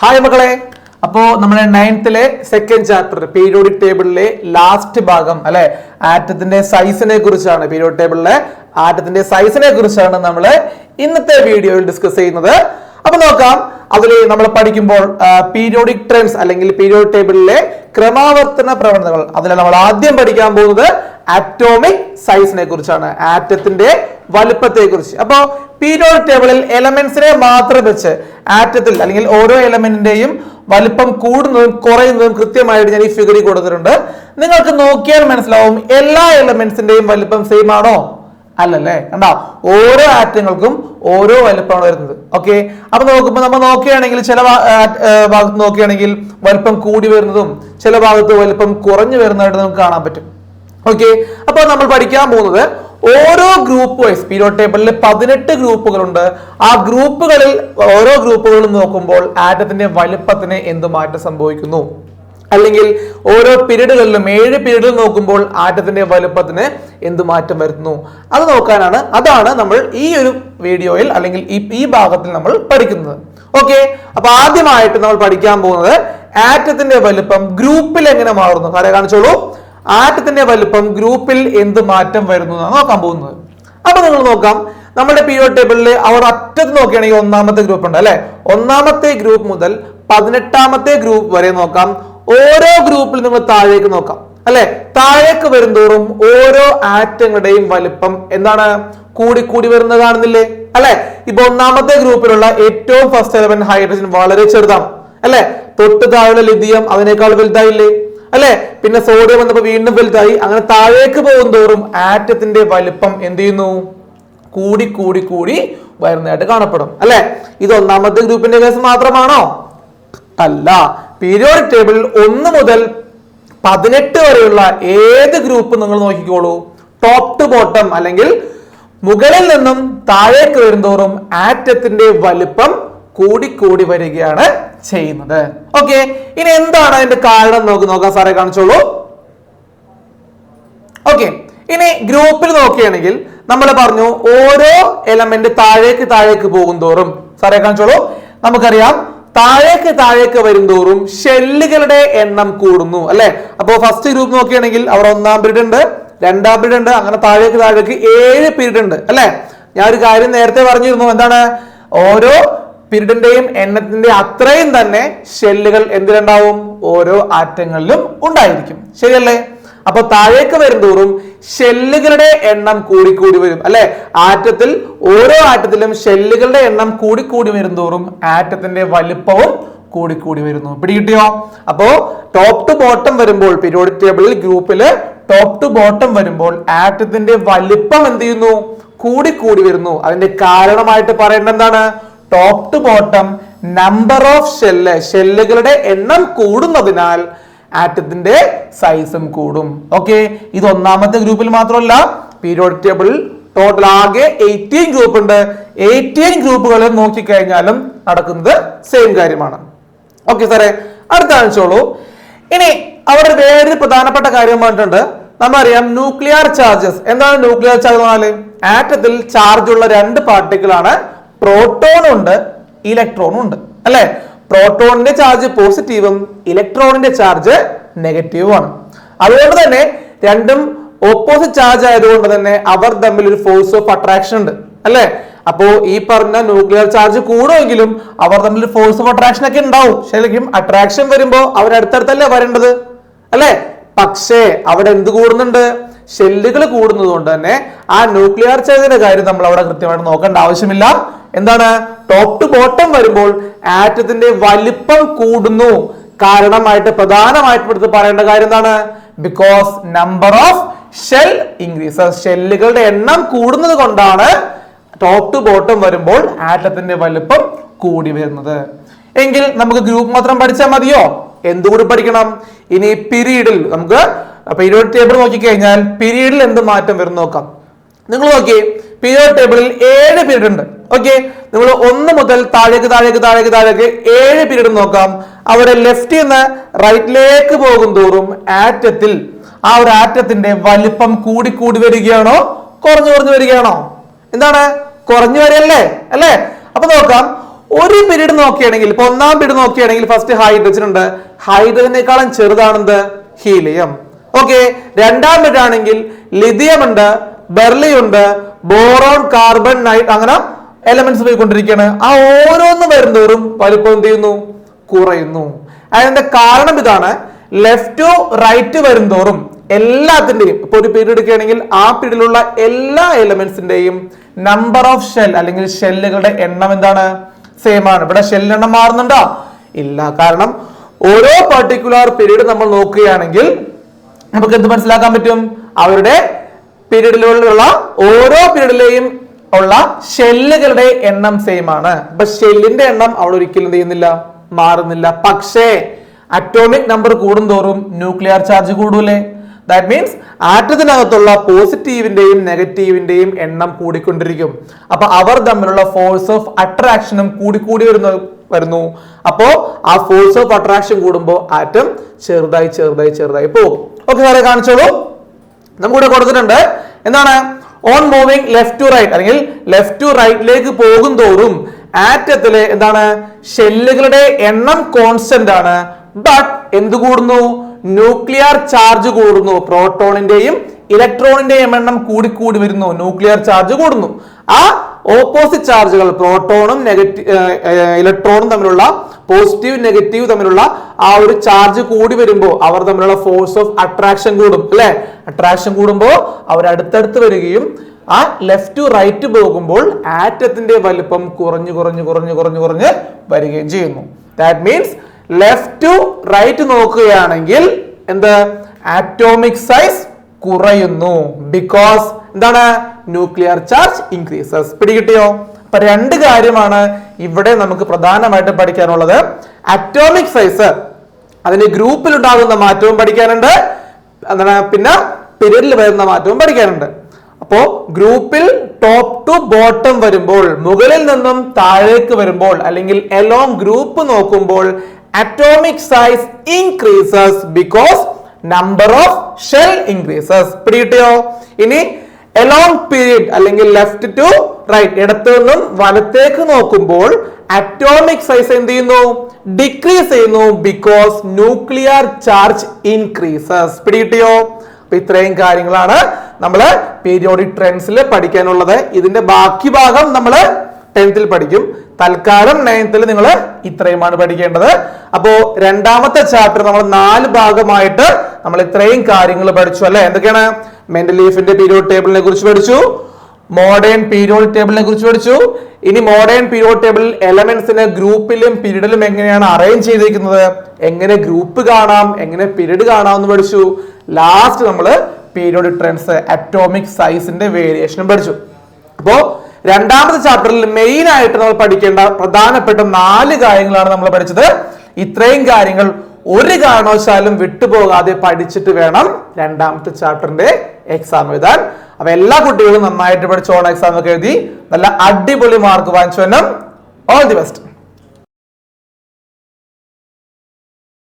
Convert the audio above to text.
Hi മക്കളെ. അപ്പോ നമ്മുടെ നയൻത്തിലെ സെക്കൻഡ് ചാപ്റ്റർ പീരിയോഡിക് ടേബിളിലെ ലാസ്റ്റ് ഭാഗം അല്ലെ? ആറ്റത്തിന്റെ സൈസിനെ കുറിച്ചാണ് പീരിയോഡിക് ടേബിളിലെ ആറ്റത്തിന്റെ സൈസിനെ കുറിച്ചാണ് നമ്മൾ ഇന്നത്തെ വീഡിയോയിൽ ഡിസ്കസ് ചെയ്യുന്നത്. അപ്പൊ നോക്കാം അതിൽ നമ്മൾ പഠിക്കുമ്പോൾ പീരിയോഡിക് ട്രെൻഡ്സ് അല്ലെങ്കിൽ പീരിയോഡിക് ടേബിളിലെ ക്രമാവർത്തന പ്രവണതകൾ അതിൽ നമ്മൾ ആദ്യം പഠിക്കാൻ പോകുന്നത്. ആറ്റോമിക് സൈസിനെ കുറിച്ചാണ് ആറ്റത്തിന്റെ വലുപ്പത്തെ കുറിച്ച് അപ്പോ പീരിയോഡിക് ടേബിളിൽ എലമെന്റ്സിനെ മാത്രം വെച്ച് ആറ്റത്തിൽ അല്ലെങ്കിൽ ഓരോ എലമെന്റിന്റെയും വലിപ്പം കൂടുന്നതും കുറയുന്നതും കൃത്യമായിട്ട് ഞാൻ ഈ ഫിഗറിൽ കൊടുത്തിട്ടുണ്ട്. നിങ്ങൾക്ക് നോക്കിയാൽ മനസ്സിലാവും എല്ലാ എലമെന്റ്സിന്റെയും വലിപ്പം സെയിം ആണോ? അല്ലല്ലേ? കണ്ടോ? ഓരോ ആറ്റങ്ങൾക്കും ഓരോ വലിപ്പമാണ് വരുന്നത്. ഓക്കെ അപ്പൊ നോക്കുമ്പോൾ നമ്മൾ നോക്കുകയാണെങ്കിൽ ചില ഭാഗത്ത് നോക്കുകയാണെങ്കിൽ വലിപ്പം കൂടി വരുന്നതും ചില ഭാഗത്ത് വലിപ്പം കുറഞ്ഞു വരുന്നതായിട്ട് നമുക്ക് കാണാൻ പറ്റും. ഓക്കെ അപ്പോൾ നമ്മൾ പഠിക്കാൻ പോകുന്നത് ഓരോ ഗ്രൂപ്പ് വൈസ് പീരിയോഡ് ടേബിളിൽ പതിനെട്ട് ഗ്രൂപ്പുകളുണ്ട് ആ ഗ്രൂപ്പുകളിൽ ഓരോ ഗ്രൂപ്പുകളും നോക്കുമ്പോൾ ആറ്റത്തിന്റെ വലുപ്പത്തിന് എന്ത് മാറ്റം സംഭവിക്കുന്നു? അല്ലെങ്കിൽ ഓരോ പീരീഡുകളിലും ഏഴ് പീരീഡിൽ നോക്കുമ്പോൾ ആറ്റത്തിന്റെ വലുപ്പത്തിന് എന്ത് മാറ്റം വരുന്നു അത് നോക്കാനാണ് അതാണ് നമ്മൾ ഈ ഒരു വീഡിയോയിൽ അല്ലെങ്കിൽ ഈ ഈ ഭാഗത്തിൽ നമ്മൾ പഠിക്കുന്നത്. ഓക്കെ അപ്പൊ ആദ്യമായിട്ട് നമ്മൾ പഠിക്കാൻ പോകുന്നത് ആറ്റത്തിന്റെ വലുപ്പം ഗ്രൂപ്പിൽ എങ്ങനെ മാറുന്നു? കാര്യം കാണിച്ചോളൂ? ആറ്റത്തിന്റെ വലുപ്പം ഗ്രൂപ്പിൽ എന്ത് മാറ്റം വരുന്നു എന്നാണ് നോക്കാൻ പോകുന്നത്. അപ്പൊ നിങ്ങൾ നോക്കാം നമ്മുടെ പി ഒ ടേബിളിൽ അവർ അറ്റത്ത് നോക്കുകയാണെങ്കിൽ ഒന്നാമത്തെ ഗ്രൂപ്പ് ഉണ്ട് അല്ലെ? ഒന്നാമത്തെ ഗ്രൂപ്പ് മുതൽ പതിനെട്ടാമത്തെ ഗ്രൂപ്പ് വരെ നോക്കാം. ഓരോ ഗ്രൂപ്പിൽ നിങ്ങൾ താഴേക്ക് നോക്കാം അല്ലെ? താഴേക്ക് വരുന്തോറും ഓരോ ആറ്റങ്ങളുടെയും വലുപ്പം എന്താണ്? കൂടിക്കൂടി കൂടി വരുന്നത് കാണുന്നില്ലേ? അല്ലെ? ഇപ്പൊ ഒന്നാമത്തെ ഗ്രൂപ്പിലുള്ള ഏറ്റവും ഫസ്റ്റ് എലമെന്റ് ഹൈഡ്രജൻ വളരെ ചെറുതാണ് അല്ലെ? തൊട്ട് താഴെ ലിഥിയം അതിനേക്കാൾ വലുതായില്ലേ? അല്ലെ? പിന്നെ സോഡിയം വന്നപ്പോ വീണ്ടും വലുതായി. അങ്ങനെ താഴേക്ക് പോകും തോറും ആറ്റത്തിന്റെ വലിപ്പം എന്ത് ചെയ്യുന്നു? കൂടി കൂടി കൂടി വരുന്നതായിട്ട് കാണപ്പെടും. അല്ലെ? ഇത് ഒന്നാമത്തെ ഗ്രൂപ്പിന്റെ കേസ് മാത്രമാണോ? അല്ല. പീരിയോഡിക് ടേബിളിൽ ഒന്ന് മുതൽ പതിനെട്ട് വരെയുള്ള ഏത് ഗ്രൂപ്പ് നിങ്ങൾ നോക്കിക്കോളൂ? ടോപ്പ് ടു ബോട്ടം അല്ലെങ്കിൽ മുകളിൽ നിന്നും താഴേക്ക് വരുന്തോറും ആറ്റത്തിന്റെ വലിപ്പം കൂടി കൂടി വരികയാണ് ചെയ്യുന്നത്. ഓക്കെ ഇനി എന്താണ് അതിന്റെ കാരണം നോക്ക് നോക്കാം. സാറേ കാണിച്ചോളൂ. ഓക്കെ ഇനി ഗ്രൂപ്പിൽ നോക്കുകയാണെങ്കിൽ നമ്മൾ പറഞ്ഞു ഓരോ എലമെന്റ് താഴേക്ക് താഴേക്ക് പോകും തോറും സാറേ കാണിച്ചോളൂ. നമുക്കറിയാം താഴേക്ക് താഴേക്ക് വരും തോറും ഷെല്ലുകളുടെ എണ്ണം കൂടുന്നു അല്ലെ? അപ്പോ ഫസ്റ്റ് ഗ്രൂപ്പ് നോക്കുകയാണെങ്കിൽ അവിടെ ഒന്നാം പീരീഡ് ഉണ്ട് രണ്ടാം പീരീഡ് ഉണ്ട് അങ്ങനെ താഴേക്ക് താഴേക്ക് ഏഴ് പീരീഡ് ഉണ്ട് അല്ലെ? ഞാൻ ഒരു കാര്യം നേരത്തെ പറഞ്ഞിരുന്നു എന്താണ്? ഓരോ പീരീഡിന്റെയും എണ്ണത്തിന്റെ അത്രയും തന്നെ ഷെല്ലുകൾ എന്തിലുണ്ടാവും? ഓരോ ആറ്റങ്ങളിലും ഉണ്ടായിരിക്കും. ശരിയല്ലേ? അപ്പൊ താഴേക്ക് വരുന്തോറും ഷെല്ലുകളുടെ എണ്ണം കൂടിക്കൂടി കൂടി വരും. അല്ലെ? ആറ്റത്തിൽ ഓരോ ആറ്റത്തിലും ഷെല്ലുകളുടെ എണ്ണം കൂടിക്കൂടി കൂടി വരുന്തോറും ആറ്റത്തിന്റെ വലിപ്പവും കൂടിക്കൂടി കൂടി വരുന്നു. പിടികിട്ടിയോ? അപ്പോ ടോപ്പ് ടു ബോട്ടം വരുമ്പോൾ പീരിയോഡിക് ടേബിളിൽ ഗ്രൂപ്പിൽ ടോപ്പ് ടു ബോട്ടം വരുമ്പോൾ ആറ്റത്തിന്റെ വലിപ്പം എന്ത് ചെയ്യുന്നു? കൂടിക്കൂടി കൂടി വരുന്നു. അതിന്റെ കാരണമായിട്ട് പറയേണ്ട എന്താണ്? Top to bottom number of shell ഷെല്ലുകളുടെ എണ്ണം കൂടുന്നതിനാൽ ആറ്റത്തിന്റെ സൈസും കൂടും. ഓക്കെ ഇത് ഒന്നാമത്തെ ഗ്രൂപ്പിൽ മാത്രമല്ല പീരിയോഡിക് ടേബിളിൽ ടോട്ടൽ ആകെ എയ്റ്റീൻ ഗ്രൂപ്പ് ഉണ്ട്. എയ്റ്റീൻ ഗ്രൂപ്പുകളിൽ നോക്കിക്കഴിഞ്ഞാലും നടക്കുന്നത് സെയിം കാര്യമാണ്. ഓക്കെ സാറേ അടുത്ത കാണിച്ചോളൂ ഇനി അവിടെ വേറൊരു പ്രധാനപ്പെട്ട കാര്യം പറഞ്ഞിട്ടുണ്ട്. നമ്മറിയാം ന്യൂക്ലിയർ ചാർജസ് എന്താണ് ന്യൂക്ലിയർ ചാർജ് പറഞ്ഞാൽ ആറ്റത്തിൽ ചാർജ് ഉള്ള രണ്ട് പാർട്ടിക്കിൾ ആണ് പ്രോട്ടോണും ഉണ്ട് ഇലക്ട്രോൺ ഉണ്ട്. അല്ലെ? പ്രോട്ടോണിന്റെ ചാർജ് പോസിറ്റീവും ഇലക്ട്രോണിന്റെ ചാർജ് നെഗറ്റീവും ആണ് അതുകൊണ്ട് തന്നെ രണ്ടും ഓപ്പോസിറ്റ് ചാർജ് ആയതുകൊണ്ട് തന്നെ അവർ തമ്മിൽ ഒരു ഫോഴ്സ് ഓഫ് അട്രാക്ഷൻ ഉണ്ട്. അല്ലെ? അപ്പോ ഈ പറഞ്ഞ ന്യൂക്ലിയർ ചാർജ് കൂടുമെങ്കിലും അവർ തമ്മിൽ ഫോഴ്സ് ഓഫ് അട്രാക്ഷൻ ഒക്കെ ഉണ്ടാവും. ശരിക്കും അട്രാക്ഷൻ വരുമ്പോ അവർ വരേണ്ടത്? അല്ലെ? പക്ഷേ അവിടെ എന്ത് കൂടുന്നുണ്ട്? ഷെല്ലുകൾ കൂടുന്നത് കൊണ്ട് തന്നെ ആ ന്യൂക്ലിയർ ചാർജിന്റെ കാര്യം നമ്മൾ അവിടെ കൃത്യമായിട്ട് നോക്കേണ്ട ആവശ്യമില്ല. എന്താണ്? ടോപ്പ് ടു ബോട്ടം വരുമ്പോൾ ആറ്റത്തിന്റെ വലിപ്പം കൂടുന്നു. കാരണമായിട്ട് പ്രധാനമായിട്ട് എടുത്ത് പറയേണ്ട കാര്യം എന്താണ്? Because number of shell increases ഷെല്ലുകളുടെ എണ്ണം കൂടുന്നത് കൊണ്ടാണ് ടോപ്പ് ടു ബോട്ടം വരുമ്പോൾ ആറ്റത്തിന്റെ വലുപ്പം കൂടി വരുന്നത്. എങ്കിൽ നമുക്ക് ഗ്രൂപ്പ് മാത്രം പഠിച്ചാൽ മതിയോ? എന്തുകൂടി പഠിക്കണം? ഇനി പിരീഡിൽ നമുക്ക് പീരിയോഡ് ടേബിൾ നോക്കിക്കഴിഞ്ഞാൽ പീരീഡിൽ എന്ത് മാറ്റം വരും നോക്കാം. നിങ്ങൾ നോക്കിയേ പീരിയോഡ് ടേബിളിൽ ഏഴ് പീരീഡ് ഉണ്ട്. ഓക്കെ നിങ്ങൾ ഒന്ന് മുതൽ താഴേക്ക് താഴേക്ക് താഴേക്ക് താഴേക്ക് ഏഴ് പീരീഡ് നോക്കാം. അവിടെ ലെഫ്റ്റിൽ നിന്ന് റൈറ്റിലേക്ക് പോകും തോറും ആറ്റത്തിൽ ആ ഒരു ആറ്റത്തിന്റെ വലിപ്പം കൂടി കൂടി വരികയാണോ? കുറഞ്ഞു കുറഞ്ഞു വരികയാണോ? എന്താണ്? കുറഞ്ഞു വരികയല്ലേ? അല്ലേ? അപ്പൊ നോക്കാം. ഒരു പീരീഡ് നോക്കുകയാണെങ്കിൽ ഇപ്പൊ ഒന്നാം പീരീഡ് നോക്കുകയാണെങ്കിൽ ഫസ്റ്റ് ഹൈഡ്രജൻ ഉണ്ട്. ഹൈഡ്രജനേക്കാളും ചെറുതാണെന്ത്? ഹീലിയം ഓക്കെ രണ്ടാം പീരീഡ് ആണെങ്കിൽ ലിഥിയം ഉണ്ട് ബെർലി ഉണ്ട് ബോറോൺ കാർബൺ നൈറ്റ് അങ്ങനെ എലമെന്റ്സ് പോയിക്കൊണ്ടിരിക്കുകയാണ്. ആ ഓരോന്ന് വരുന്തോറും വലുപ്പം എന്ത് ചെയ്യുന്നു? കുറയുന്നു. അതിന്റെ കാരണം ഇതാണ് ലെഫ്റ്റ് ടു റൈറ്റ് വരുന്തോറും എല്ലാത്തിന്റെയും ഇപ്പൊ ഒരു പീരീഡ് എടുക്കുകയാണെങ്കിൽ ആ പീരീഡിലുള്ള എല്ലാ എലമെന്റ്സിന്റെയും നമ്പർ ഓഫ് ഷെൽ അല്ലെങ്കിൽ ഷെല്ലുകളുടെ എണ്ണം എന്താണ്? സെയിം ആണ്. ഇവിടെ ഷെല്ലിന് എണ്ണം മാറുന്നുണ്ടോ? ഇല്ല. കാരണം ഓരോ പർട്ടിക്കുലർ പീരീഡ് നമ്മൾ നോക്കുകയാണെങ്കിൽ നമുക്ക് എന്ത് മനസ്സിലാക്കാൻ പറ്റും? അവരുടെ പീരീഡിലുള്ള ഓരോ പീരീഡിലെയും ഉള്ള ഷെല്ലുകളുടെ എണ്ണം സെയിം ആണ്. അപ്പൊ ഷെല്ലിന്റെ എണ്ണം അവൾ ഒരിക്കലും ചെയ്യുന്നില്ല? മാറുന്നില്ല. പക്ഷേ അറ്റോമിക് നമ്പർ കൂടുന്തോറും ന്യൂക്ലിയർ ചാർജ് കൂടൂലേ ദാറ്റ് മീൻസ് ആറ്റത്തിനകത്തുള്ള പോസിറ്റീവിന്റെയും നെഗറ്റീവിന്റെയും എണ്ണം കൂടിക്കൊണ്ടിരിക്കും. അപ്പൊ അവർ തമ്മിലുള്ള ഫോഴ്സ് ഓഫ് അട്രാക്ഷനും കൂടിക്കൂടി വരുന്ന വരുന്നു. അപ്പോ ആ ഫോഴ്സ് ഓഫ് അട്രാക്ഷൻ കൂടുമ്പോൾ ആറ്റം ചെറുതായി ചെറുതായി ചെറുതായി പോകും. ഓക്കെ സാറേ കാണിച്ചോളൂ. നമുക്കിവിടെ കൊടുത്തിട്ടുണ്ട്. എന്താണ്? On moving left to right അല്ലെങ്കിൽ ലെഫ്റ്റ് ടു റൈറ്റിലേക്ക് പോകും തോറും ആറ്റത്തിലെ എന്താണ്? ഷെല്ലുകളുടെ എണ്ണം കോൺസ്റ്റന്റ് ആണ്. ബട്ട് എന്ത് കൂടുന്നു? ന്യൂക്ലിയർ ചാർജ് കൂടുന്നു. പ്രോട്ടോണിന്റെയും ഇലക്ട്രോണിന്റെയും എണ്ണം കൂടിക്കൂടി വരുന്നു. ന്യൂക്ലിയർ ചാർജ് കൂടുന്നു. ആ ഓപ്പോസിറ്റ് ചാർജുകൾ പ്രോട്ടോണും നെഗറ്റീവ് ഇലക്ട്രോണും തമ്മിലുള്ള പോസിറ്റീവ് നെഗറ്റീവ് തമ്മിലുള്ള ആ ഒരു ചാർജ് കൂടി വരുമ്പോൾ അവർ തമ്മിലുള്ള ഫോഴ്സ് ഓഫ് അട്രാക്ഷൻ കൂടും അല്ലെ? അട്രാക്ഷൻ കൂടുമ്പോൾ അവർ അടുത്തടുത്ത് വരികയും ആ ലെഫ്റ്റ് ടു റൈറ്റ് പോകുമ്പോൾ ആറ്റത്തിന്റെ വലിപ്പം കുറഞ്ഞു കുറഞ്ഞു കുറഞ്ഞു കുറഞ്ഞു കുറഞ്ഞ് വരികയും ചെയ്യുന്നു. That means left to right നോക്കുകയാണെങ്കിൽ എന്ത്? ആറ്റോമിക് സൈസ് കുറയുന്നു. ബിക്കോസ് എന്താണ്? ന്യൂക്ലിയർ ചാർജ് ഇൻക്രീസസ് പിടികിട്ടിയോ? അപ്പൊ രണ്ട് കാര്യമാണ് ഇവിടെ നമുക്ക് പ്രധാനമായിട്ട് പഠിക്കാനുള്ളത്. അറ്റോമിക് സൈസ് അതിന്റെ ഗ്രൂപ്പിൽ ഉണ്ടാകുന്ന മാറ്റവും പഠിക്കാനുണ്ട്. എന്താണ്? പിന്നെ പിരിയഡിൽ വരുന്ന മാറ്റവും പഠിക്കാനുണ്ട്. അപ്പോ ഗ്രൂപ്പിൽ ടോപ്പ് ടു ബോട്ടം വരുമ്പോൾ മുകളിൽ നിന്നും താഴേക്ക് വരുമ്പോൾ അല്ലെങ്കിൽ എലോങ് ഗ്രൂപ്പ് നോക്കുമ്പോൾ atomic size increases because number of shell increases പിടികിട്ടിയോ? ഇനി എലോങ് പീരീഡ് അല്ലെങ്കിൽ ലെഫ്റ്റ് ടു റൈറ്റ് ഇടത്തു നിന്നും വലത്തേക്ക് നോക്കുമ്പോൾ അറ്റോമിക് സൈസ് എന്ത് ചെയ്യുന്നു? ഡിക്രീസ് ചെയ്യുന്നു ബിക്കോസ് ന്യൂക്ലിയർ ചാർജ് ഇൻക്രീസസ് പിടികിട്ടിയോ? അപ്പൊ ഇത്രയും കാര്യങ്ങളാണ് നമ്മൾ പീരിയോഡിക് ട്രെൻഡ്സിൽ പഠിക്കാനുള്ളത്. ഇതിന്റെ ബാക്കി ഭാഗം നമ്മൾ ടെൻത്തിൽ പഠിക്കും. തൽക്കാലം നയൻത്തിൽ നിങ്ങൾ ഇത്രയുമാണ് പഠിക്കേണ്ടത്. അപ്പോ രണ്ടാമത്തെ ചാപ്റ്റർ നമ്മൾ നാല് ഭാഗമായിട്ട് നമ്മൾ ഇത്രയും കാര്യങ്ങൾ പഠിച്ചു അല്ലെ? എന്തൊക്കെയാണ്? മെന്റൽ ലീഫിന്റെ പീരിയോഡ് ടേബിളിനെ കുറിച്ച് പഠിച്ചു. മോഡേൺ പീരിയോഡ് ടേബിളിനെ കുറിച്ച് പഠിച്ചു. ഇനി മോഡേൺ പീരിയോഡ് ടേബിളിൽ എലമെന്റ്സിനെ ഗ്രൂപ്പിലും പീരീഡിലും എങ്ങനെയാണ് അറേഞ്ച് ചെയ്തിരിക്കുന്നത് എങ്ങനെ ഗ്രൂപ്പ് കാണാം? എങ്ങനെ പീരീഡ് കാണാം എന്ന് പഠിച്ചു. ലാസ്റ്റ് നമ്മൾ പീരിയോഡ് ട്രെൻഡ്സ് അറ്റോമിക് സൈസിന്റെ വേരിയേഷനും പഠിച്ചു. അപ്പോ രണ്ടാമത്തെ ചാപ്റ്ററിൽ മെയിൻ ആയിട്ട് നമ്മൾ പഠിക്കേണ്ട പ്രധാനപ്പെട്ട നാല് കാര്യങ്ങളാണ് നമ്മൾ പഠിച്ചത്. ഇത്രയും കാര്യങ്ങൾ ഒരു കാരണവശാലും വിട്ടുപോകാതെ പഠിച്ചിട്ട് വേണം രണ്ടാമത്തെ ചാപ്റ്ററിന്റെ എക്സാം എഴുതാൻ. അപ്പൊ എല്ലാ കുട്ടികളും നന്നായിട്ട് പഠിച്ചോണം എക്സാം ഒക്കെ എഴുതി. നല്ല അടിപൊളി മാർക്ക് വാങ്ങിച്ചു ഓൾ ദി ബെസ്റ്റ്